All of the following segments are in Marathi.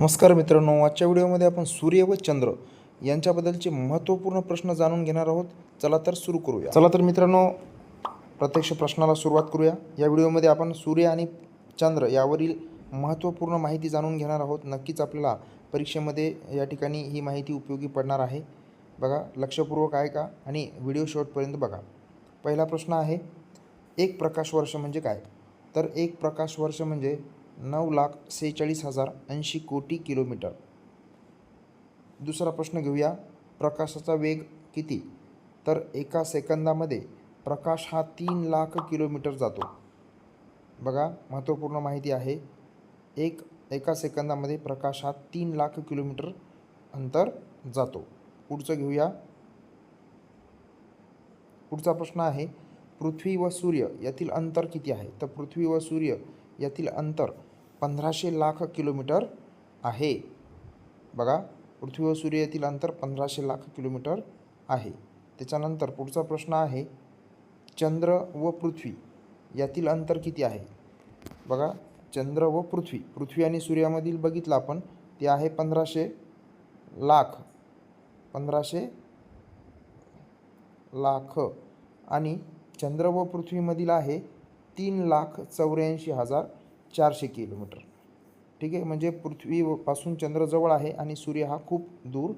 नमस्कार मित्रांनो आजच्या व्हिडिओमध्ये आपण सूर्य व चंद्र यांच्याबद्दलचे महत्त्वपूर्ण प्रश्न जाणून घेणार आहोत. चला तर सुरू करूया. चला तर मित्रांनो प्रत्यक्ष प्रश्नाला सुरुवात करूया. या व्हिडिओमध्ये आपण सूर्य आणि चंद्र यावरील महत्त्वपूर्ण माहिती जाणून घेणार आहोत. नक्कीच आपल्याला परीक्षेमध्ये या ठिकाणी ही माहिती उपयोगी पडणार आहे. बघा लक्षपूर्वक आहे का? आणि व्हिडिओ शेवटपर्यंत बघा. पहिला प्रश्न आहे एक प्रकाश वर्ष म्हणजे काय? तर एक प्रकाश वर्ष म्हणजे नऊ लाख सेहेचाळीस हजार ऐंशी कोटी किलोमीटर. दुसरा प्रश्न घेऊया. प्रकाशाचा वेग किती? तर एका सेकंदामध्ये प्रकाश हा तीन लाख किलोमीटर जातो. बघा महत्त्वपूर्ण माहिती आहे. एक एका सेकंदामध्ये प्रकाश हा तीन लाख किलोमीटर अंतर जातो. पुढचं घेऊया. पुढचा प्रश्न आहे पृथ्वी व सूर्य यातील अंतर किती आहे? तर पृथ्वी व सूर्य यातील अंतर पंधराशे लाख किलोमीटर आहे. बघा पृथ्वी व सूर्य येथील अंतर पंधराशे लाख किलोमीटर आहे. त्याच्यानंतर पुढचा प्रश्न आहे चंद्र व पृथ्वी यातील अंतर किती आहे? बघा चंद्र व पृथ्वी पृथ्वी आणि सूर्यामधील बघितलं आपण ते आहे पंधराशे लाख पंधराशे लाख. आणि चंद्र व पृथ्वीमधील आहे तीन लाख चौऱ्याऐंशी हजार चारशे किलोमीटर. ठीक आहे? म्हणजे पृथ्वीपासून चंद्र जवळ आहे आणि सूर्य हा खूप दूर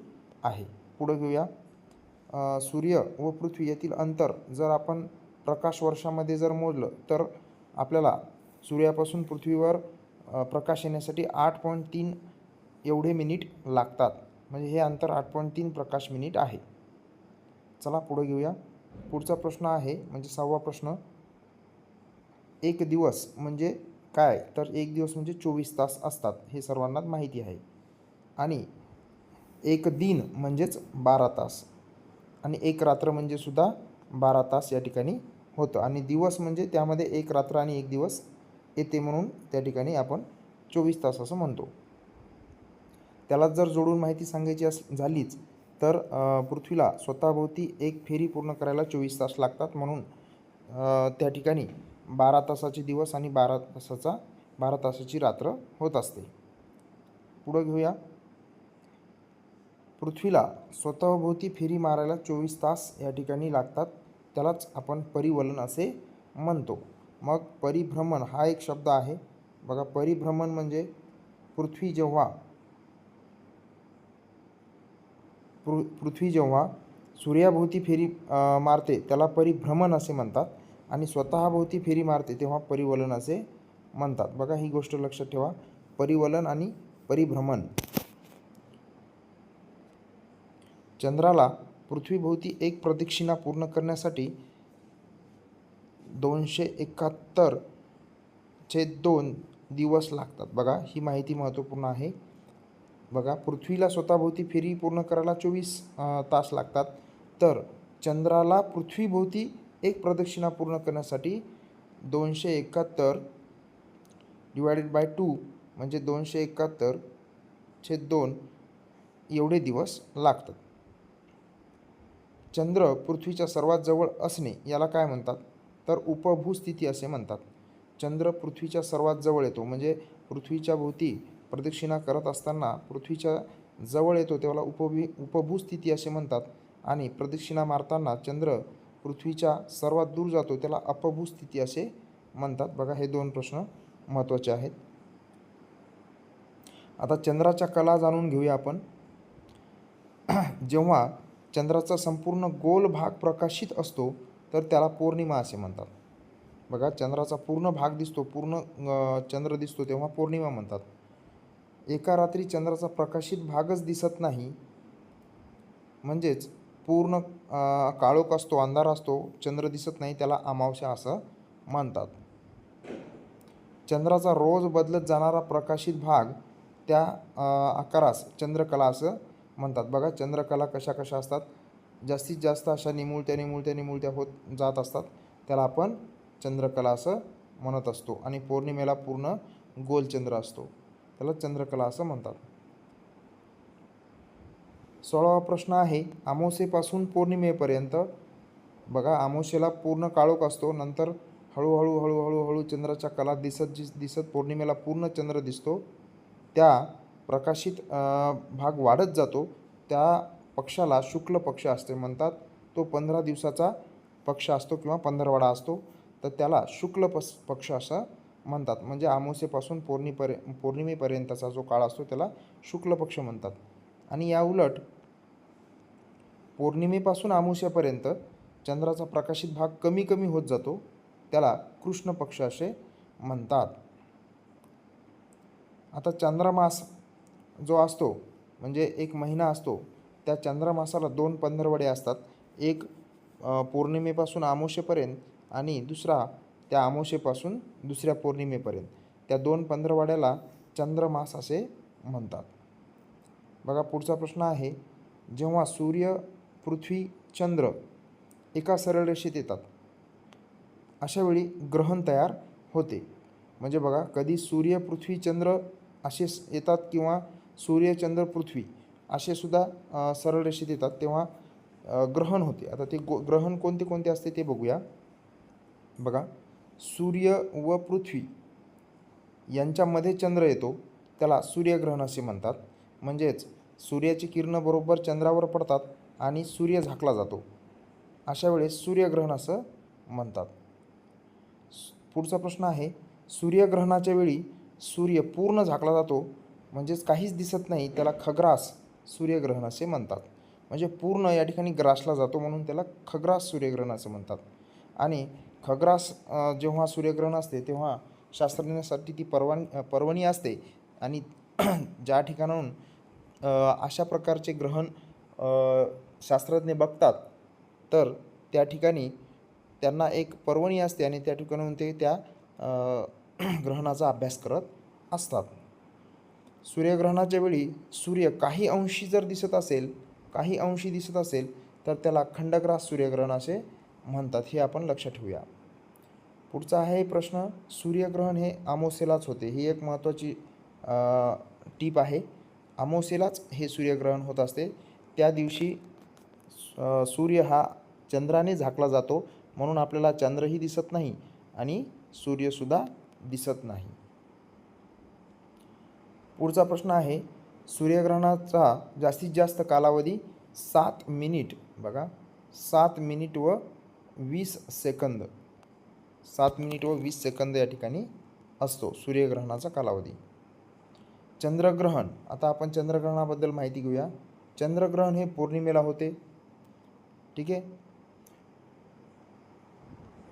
आहे. पुढं घेऊया. सूर्य व पृथ्वी यातील अंतर जर आपण प्रकाश वर्षामध्ये जर मोजलं तर आपल्याला सूर्यापासून पृथ्वीवर प्रकाश येण्यासाठी आठ पॉईंट तीन एवढे मिनिट लागतात. म्हणजे हे अंतर आठ पॉईंट तीन प्रकाश मिनिट आहे. चला पुढे घेऊया. पुढचा प्रश्न आहे म्हणजे सहावा प्रश्न. एक दिवस म्हणजे काय? तर एक दिवस म्हणजे चोवीस तास असतात हे सर्वांनाच माहिती आहे. आणि एक दिन म्हणजेच बारा तास. आणि एक रात्र म्हणजे सुद्धा बारा तास या ठिकाणी होतं. आणि दिवस म्हणजे त्यामध्ये एक रात्र आणि एक दिवस येते म्हणून त्या ठिकाणी आपण चोवीस तास असं म्हणतो. त्याला जर जोडून माहिती सांगायची अस झालीच तर पृथ्वीला स्वतःभोवती एक फेरी पूर्ण करायला चोवीस तास लागतात म्हणून त्या ठिकाणी बारा तासाचे दिवस आणि बारा तासाचा बारा तासाची रात्र होत असते. पुढं घेऊया. पृथ्वीला स्वतःभोवती फेरी मारायला चोवीस तास या ठिकाणी लागतात. त्यालाच आपण परिवलन असे म्हणतो. मग परिभ्रमण हा एक शब्द आहे. बघा परिभ्रमण म्हणजे पृथ्वी जेव्हा पृ पृथ्वी जेव्हा सूर्याभोवती फेरी मारते त्याला परिभ्रमण असे म्हणतात. आणि स्वतःभोवती फेरी मारते तेव्हा परिवलन असे म्हणतात. बघा ही गोष्ट लक्षात ठेवा. परिवलन आणि परिभ्रमण. चंद्राला पृथ्वीभोवती एक प्रदक्षिणा पूर्ण करण्यासाठी दोनशे एकाहत्तर चे दोन दिवस लागतात. बघा ही माहिती महत्त्वपूर्ण आहे. बघा पृथ्वीला स्वतःभोवती फेरी पूर्ण करायला चोवीस तास लागतात. तर चंद्राला पृथ्वीभोवती एक प्रदक्षिणा पूर्ण करण्यासाठी दोनशे एकाहत्तर डिवायडेड बाय टू म्हणजे दोनशे एकाहत्तर छेद दोन एवढे दिवस लागतात. चंद्र पृथ्वीच्या सर्वात जवळ असणे याला काय म्हणतात? तर उपभूस्थिती असे म्हणतात. चंद्र पृथ्वीच्या सर्वात जवळ येतो म्हणजे पृथ्वीच्या भोवती प्रदक्षिणा करत असताना पृथ्वीच्या जवळ येतो त्याला उपभी उपभूस्थिती असे म्हणतात. आणि प्रदक्षिणा मारताना चंद्र पृथ्वीच्या सर्वात दूर जातो त्याला अपभूस्थिती असे म्हणतात. बघा हे दोन प्रश्न महत्त्वाचे आहेत. आता चंद्राच्या कला जाणून घेऊया आपण. जेव्हा चंद्राचा संपूर्ण गोल भाग प्रकाशित असतो तर त्याला पौर्णिमा असे म्हणतात. बघा चंद्राचा पूर्ण भाग दिसतो पूर्ण चंद्र दिसतो तेव्हा पौर्णिमा म्हणतात. एका रात्री चंद्राचा प्रकाशित भागच दिसत नाही. म्हणजेच पूर्ण काळोख असतो अंधार असतो चंद्र दिसत नाही त्याला अमावस्या असं म्हणतात. चंद्राचा रोज बदलत जाणारा प्रकाशित भाग त्या आकारास चंद्रकला असं म्हणतात. बघा चंद्रकला कशा कशा असतात. जास्तीत जास्त अशा निमुळत्या निमुळत्या निमुळत्या होत जात असतात. त्याला आपण चंद्रकला असं म्हणत असतो. आणि पौर्णिमेला पूर्ण गोलचंद्र असतो. त्याला चंद्रकला असं म्हणतात. सोळावा प्रश्न आहे अमावस्येपासून पौर्णिमेपर्यंत. बघा अमावस्येला पूर्ण काळोख असतो नंतर हळूहळू हळूहळू हळू चंद्राच्या कला दिसत दिस दिसत पौर्णिमेला पूर्ण चंद्र दिसतो. त्या प्रकाशित भाग वाढत जातो. त्या पक्षाला शुक्ल पक्ष असते म्हणतात. तो पंधरा दिवसाचा पक्ष असतो किंवा पंधरवडा असतो. तर त्याला शुक्ल पस पक्ष असं म्हणतात. म्हणजे अमावस्येपासून पौर्णिपर्य पौर्णिमेपर्यंतचा जो काळ असतो त्याला शुक्ल पक्ष म्हणतात. आणि या उलट पौर्णिमेपासून आमुष्यापर्यंत चंद्राचा प्रकाशित भाग कमी कमी होत जातो त्याला कृष्ण पक्ष असे म्हणतात. आता चंद्रमास जो असतो म्हणजे एक महिना असतो त्या चंद्रमासाला दोन पंधरवडे असतात. एक पौर्णिमेपासून आमोशेपर्यंत आणि दुसरा त्या आमोशेपासून दुसऱ्या पौर्णिमेपर्यंत. त्या दोन पंधरवड्याला चंद्रमास असे म्हणतात. बघा पुढचा प्रश्न आहे. जेव्हा सूर्य पृथ्वी चंद्र एका सरळ रेषेत येतात अशावेळी ग्रहण तयार होते. म्हणजे बघा कधी सूर्य पृथ्वी चंद्र असे येतात किंवा सूर्य चंद्र पृथ्वी असे सुद्धा सरळ रेषेत येतात तेव्हा ग्रहण होते. आता ते गो ग्रहण कोणते कोणते असते ते बघूया. बघा सूर्य व पृथ्वी यांच्यामध्ये चंद्र येतो त्याला सूर्यग्रहण असे म्हणतात. म्हणजेच सूर्याची किरणं बरोबर चंद्रावर पडतात आणि सूर्य झाकला जातो. अशा वेळेस सूर्यग्रहण असं म्हणतात. पुढचा प्रश्न आहे सूर्यग्रहणाच्या वेळी सूर्य पूर्ण झाकला जातो म्हणजेच काहीच दिसत नाही त्याला खग्रास सूर्यग्रहण असे म्हणतात. म्हणजे पूर्ण या ठिकाणी ग्रासला जातो म्हणून त्याला खग्रास सूर्यग्रहण असं म्हणतात. आणि खग्रास जेव्हा सूर्यग्रहण असते तेव्हा शास्त्रज्ञासाठी ती परवान पर्वणी असते. आणि ज्या ठिकाणाहून अशा प्रकारचे ग्रहण शास्त्रज्ञ बघतात. तर त्या ठिकाणी त्यांना एक पर्वणी असते आणि त्या ठिकाणाहून ते त्या ग्रहणाचा अभ्यास करत असतात. सूर्यग्रहणाच्या वेळी सूर्य काही अंशी जर दिसत असेल काही अंशी दिसत असेल तर त्याला खंडग्रास सूर्यग्रहण असे म्हणतात. हे आपण लक्षात ठेवूया. पुढचा आहे प्रश्न. सूर्यग्रहण हे अमावस्येलाच होते. ही एक महत्त्वाची टीप आहे. अमावस्येलाच हे सूर्यग्रहण होत असते. त्या दिवशी सूर्य हा चंद्राने झाकला जातो म्हणून आपल्याला चंद्रही दिसत नाही आणि सूर्यसुद्धा दिसत नाही. पुढचा प्रश्न आहे सूर्यग्रहणाचा जास्तीत जास्त कालावधी सात मिनिट. बघा सात मिनिट व वीस सेकंद. सात मिनिट व वीस सेकंद या ठिकाणी असतो सूर्यग्रहणाचा कालावधी. चंद्रग्रहण. आता आपण चंद्रग्रहणाबद्दल माहिती घेऊया. चंद्रग्रहण हे पौर्णिमेला होते. ठीक आहे?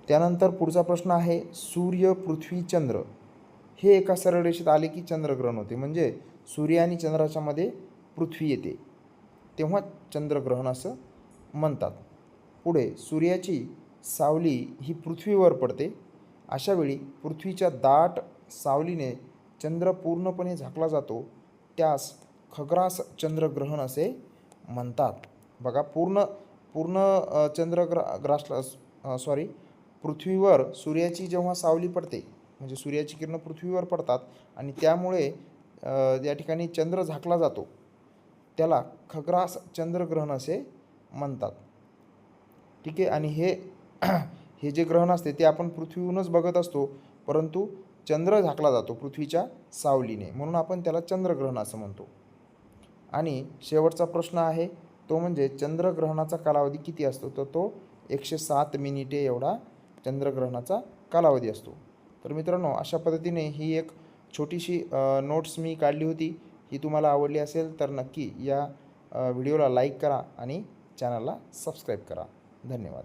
त्यानंतर पुढचा प्रश्न आहे सूर्य पृथ्वी चंद्र. हे एका सरळ रेषेत आले की चंद्रग्रहण होते. म्हणजे सूर्य आणि चंद्राच्यामध्ये पृथ्वी येते. तेव्हा चंद्रग्रहण असं म्हणतात. पुढे सूर्याची सावली ही पृथ्वीवर पडते. अशावेळी पृथ्वीच्या दाट सावलीने चंद्र पूर्णपणे झाकला जातो त्यास खग्रास चंद्रग्रहण असे म्हणतात. बघा पूर्ण पूर्ण अ, चंद्रग्र ग्रासला सॉरी पृथ्वीवर सूर्याची जेव्हा सावली पडते म्हणजे सूर्याची किरणं पृथ्वीवर पडतात आणि त्यामुळे या ठिकाणी चंद्र झाकला जातो त्याला खग्रास चंद्रग्रहण असे म्हणतात. ठीक आहे? आणि हे हे जे ग्रहण असते ते आपण पृथ्वीहूनच बघत असतो परंतु चंद्र झाकला जातो पृथ्वीच्या सावलीने. म्हणून आपण त्याला चंद्रग्रहण असं म्हणतो. आणि शेवटचा प्रश्न आहे तो म्हणजे चंद्रग्रहणाचा कालावधी किती असतो? तर तो एकशे सात मिनिटे एवढा चंद्रग्रहणाचा कालावधी असतो. तर मित्रांनो अशा पद्धतीने ही एक छोटीशी नोट्स मी काढली होती. ही तुम्हाला आवडली असेल तर नक्की या व्हिडिओला लाईक करा आणि चॅनलला सबस्क्राईब करा. धन्यवाद.